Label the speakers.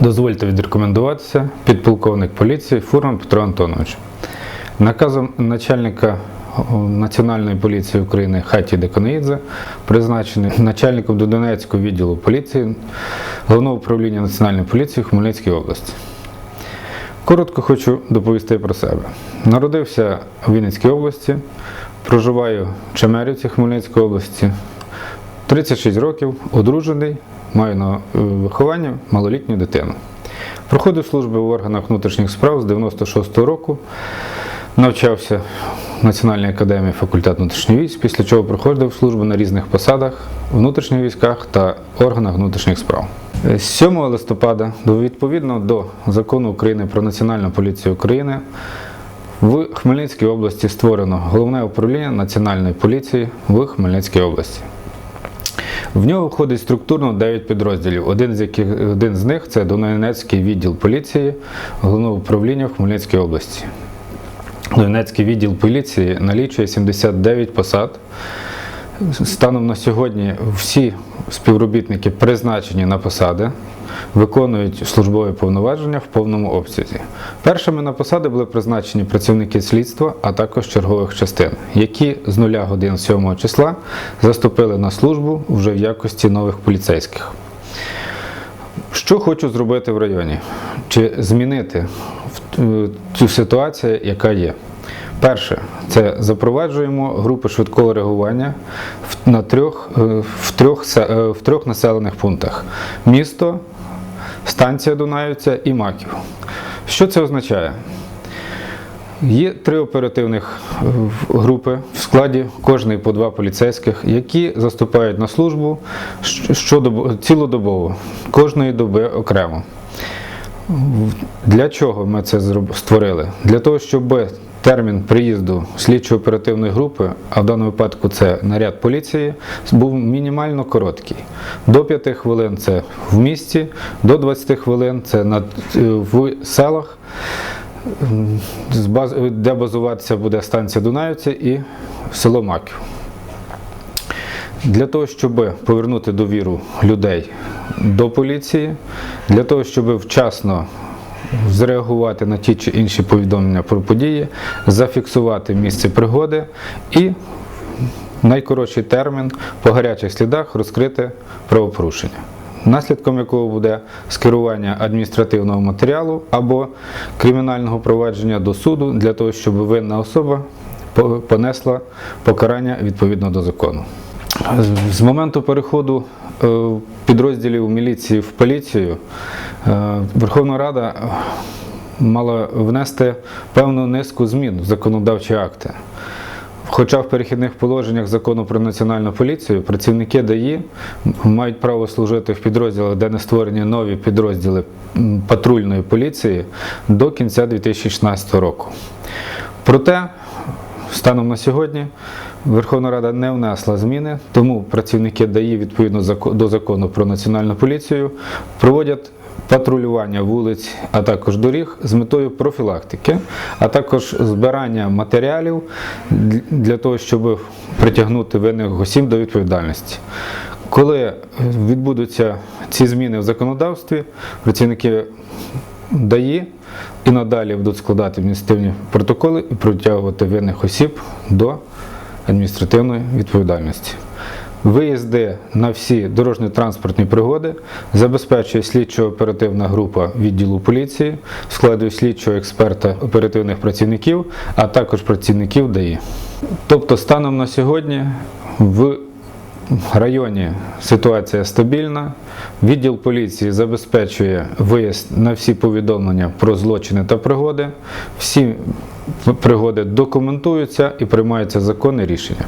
Speaker 1: Дозвольте відрекомендуватися підполковник поліції Фурман Петро Антонович. Наказом начальника Національної поліції України Хаті Деконаїдзе призначений начальником Донецького відділу поліції Головного управління Національної поліції в Хмельницькій області. Коротко хочу доповісти про себе. Народився у Вінницькій області, проживаю в Чемерівці Хмельницької області, 36 років, одружений, маю на е, виховання малолітню дитину. Проходив службу в органах внутрішніх справ з 96-го року, навчався в Національній академії факультет внутрішніх військ, після чого проходив службу на різних посадах в внутрішніх військах та органах внутрішніх справ. Е, З 7 листопада, відповідно до закону України про Національну поліцію України, в Хмельницькій області створено головне управління Національної поліції в Хмельницькій області. В нього входить структурно 9 підрозділів. Один з, яких, один з них це Донецький відділ поліції головного управління в Хмельницькій області. Донецький відділ поліції налічує 79 посад. Станом на сьогодні всі співробітники призначені на посади, виконують службові повноваження в повному обсязі. Першими на посади були призначені працівники слідства, а також чергових частин, які з нуля годин 7 числа заступили на службу вже в якості нових поліцейських. Що хочу зробити в районі? Чи змінити цю ситуацію, яка є? Перше, це запроваджуємо групи швидкого реагування на трьох, е, в, трьох, е, в трьох населених пунктах: місто, станція Дунаївця і Маків. Що це означає? Є три оперативних е, групи в складі кожної по два поліцейських, які заступають на службу цілодобово, кожної доби окремо. Для чого ми це створили? Для того, щоб термін приїзду слідчо-оперативної групи, а в даному випадку це наряд поліції, був мінімально короткий. До 5 хвилин це в місті, до 20 хвилин це е, в селах де базуватися буде станція Дунаївця і село Маків. Для того, щоб повернути довіру людей до поліції, для того, щоб вчасно зреагувати на ті чи інші повідомлення про події, зафіксувати місце пригоди і найкоротший термін по гарячих слідах розкрити правопорушення. Наслідком якого буде скерування адміністративного матеріалу або кримінального провадження до суду для того, щоб винна особа понесла покарання відповідно до закону. З- моменту переходу е, підрозділів міліції в поліцію е, Верховна Рада мала внести певну низку змін в законодавчі акти. Хоча в перехідних положеннях закону про національну поліцію працівники ДАІ мають право служити в підрозділах, де не створені нові підрозділи патрульної поліції до кінця 2016 року. Проте, станом на сьогодні, Верховна Рада не внесла зміни, тому працівники ДАІ відповідно до закону про національну поліцію проводять патрулювання вулиць, а також доріг з метою профілактики, а також збирання матеріалів для того, щоб притягнути винних осіб до відповідальності. Коли відбудуться ці зміни в законодавстві, працівники ДАІ і надалі будуть складати адміністративні протоколи і притягувати винних осіб до адміністративної відповідальності. Виїзди на всі дорожньо-транспортні пригоди забезпечує слідчо-оперативна група відділу поліції в слідчого експерта оперативних працівників, а також працівників ДАІ. Тобто, станом на сьогодні в районі ситуація стабільна. Відділ поліції забезпечує виїзд на всі повідомлення про злочини та пригоди. Всі пригоди документуються і приймаються законні рішення.